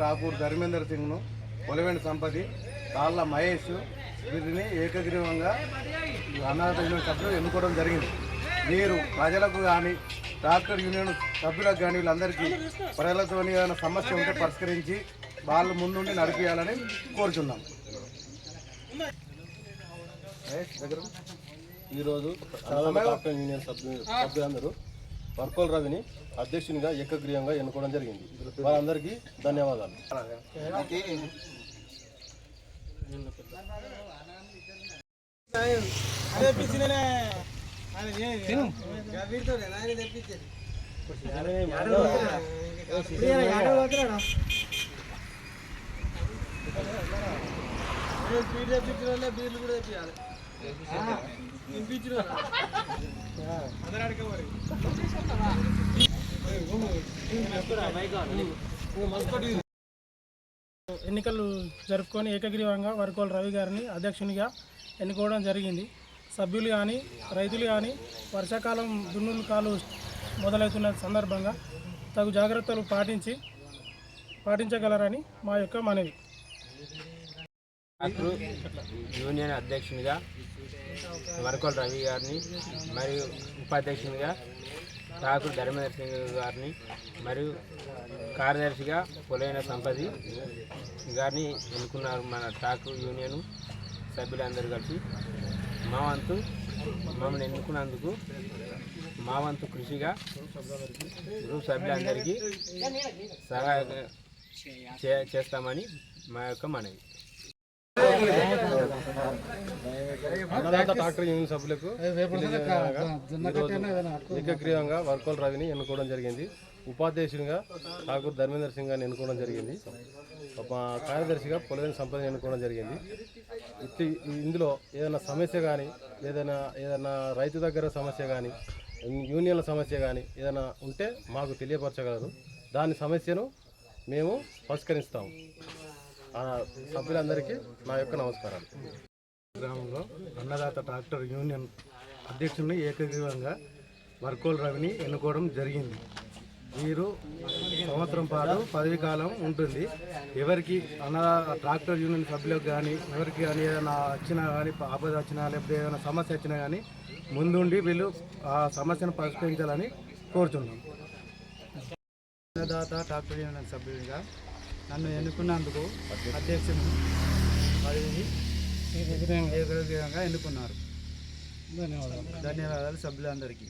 ఠాకూర్ ధర్మేందర్ సింగ్ను పొలవెండి సంపతి కాళ్ళ మహేష్ వీరిని ఏకగ్రీవంగా అనాథ యూనియన్ సభ్యులు ఎన్నుకోవడం జరిగింది. మీరు ప్రజలకు కానీ డాక్టర్ యూనియన్ సభ్యులకు కానీ వీళ్ళందరికీ ప్రజలతో ఏదైనా సమస్య ఉంటే పరిష్కరించి వాళ్ళు ముందుండి నడిపించాలని కోరుచున్నాం. ఈరోజు యూనియన్ సభ్యు సభ్యులందరూ వర్కోల్ రవిని అధ్యక్షునిగా ఏకగ్రీయంగా ఎన్నుకోవడం జరిగింది. వారందరికీ ధన్యవాదాలు. ఎన్నికలు జరుపుకొని ఏకగ్రీవంగా వరకోల రవి గారిని అధ్యక్షునిగా ఎన్నుకోవడం జరిగింది. సభ్యులు కానీ రైతులు కానీ వర్షాకాలం దున్నులు కాలు మొదలవుతున్న సందర్భంగా తగు జాగ్రత్తలు పాటించి పాటించగలరని మా యొక్క మనవి. యూనియన్ అధ్యక్షునిగా వరకోల్ రవి గారిని మరియు ఉపాధ్యక్షునిగా ఠాకూర్ ధర్మేంద్ర సింగ్ గారిని మరియు కార్యదర్శిగా పొలైన సంపది గారిని ఎన్నుకున్నారు మన ఠాకూర్ యూనియన్ సభ్యులందరూ కలిసి. మా వంతు మమ్మల్ని ఎన్నుకున్నందుకు మా వంతు కృషిగా గ్రూప్ సభ్యులందరికీ సహాయ చే- చేస్తామని మా యొక్క మనవి. డాక్టర్ యూనియన్ సభ్యులకు ఏకగ్రీవంగా వర్కోల్ రవిని ఎన్నుకోవడం జరిగింది. ఉపాధ్యక్షునిగా ఠాకూర్ ధర్మేందర్ సింగ్ గారిని ఎన్నుకోవడం జరిగింది. ఒక కార్యదర్శిగా పొలవేని సంపదని ఎన్నుకోవడం జరిగింది. ఇట్టి ఇందులో ఏదైనా సమస్య కానీ ఏదైనా ఏదైనా రైతు దగ్గర సమస్య కానీ యూనియన్ల సమస్య కానీ ఏదైనా ఉంటే మాకు తెలియపరచగలరు. దాని సమస్యను మేము పరిష్కరిస్తాము సభ్యులందరికీ నా యొక్క నమస్కారాలు. అన్నదాత ట్రాక్టర్ యూనియన్ అధ్యక్షుడిని ఏకగ్రీవంగా వర్కోల్ రవిని ఎన్నుకోవడం జరిగింది. వీరు సంవత్సరం పాటు పదవి కాలం ఉంటుంది. ఎవరికి అన్న ట్రాక్టర్ యూనియన్ సభ్యులకు కానీ ఎవరికి కానీ ఏదైనా వచ్చినా కానీ ఆపద వచ్చినా లేకపోతే ఏదైనా సమస్య వచ్చినా కానీ ముందుండి వీళ్ళు ఆ సమస్యను పరిష్కరించాలని కోరుతున్నాం అన్నదాత ట్రాక్టర్ యూనియన్ సభ్యునిగా నన్ను ఎన్నుకున్నందుకు అధ్యక్షుని పదవిని విధంగా ఎన్నుకున్నారు. ధన్యవాదాలు. ధన్యవాదాలు. సభ్యులందరికీ.